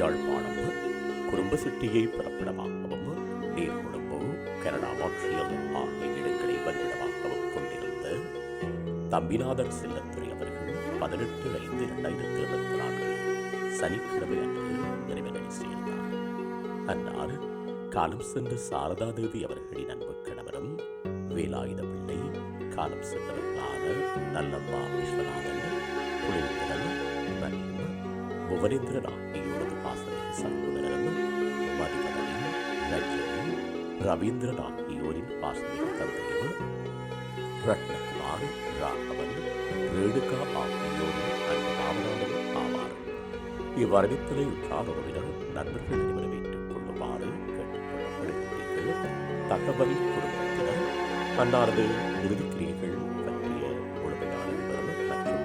யாழ்ப்பாணம் குடும்ப சிட்டியை பிறப்பிடமாகவும் நீர்கொழும்பு கனடா மாட்ரியல் ஆகிய இடங்களை பதிவிடமாகவும் கொண்டிருந்த தம்பிநாதர் செல்லத்துறை அவர்கள் பதினெட்டு ஐந்து இரண்டாயிரத்தி இருபத்தி நான்கு சனிக்கிழமை அன்று நிறைவேறி சேர்ந்தார். அன்னார் காலம் சென்ற சாரதா தேவி அவர்களின் அன்பு கணவரும் வேலாயுத பிள்ளை காலம் சென்றவர்களான நல்லம்மா விஸ்வநாதன் புலிந்திரன் ரஹீம் சகோதரரும் மதிவதனி ரஜினி ரவீந்திரன் ஆகியோரின் பாசமிகு தந்தையும் ரத்னகுமார் ராகவன் ரேணுகா ஆகியோரின் அன்பு ஆவார். இவ்வரவித்தலை உற்றார் உறவினர் நண்பர்கள் அனைவரும் ஏற்றுக் கொள்ளுமாறு கேட்டுக்கொள்ளப்படுகிறீர்கள் தகவல் குடும்பத்தினர் அன்னாரது இறுதிக்கிரியைகள் பற்றிய முழுமையான விவரம் மற்றும்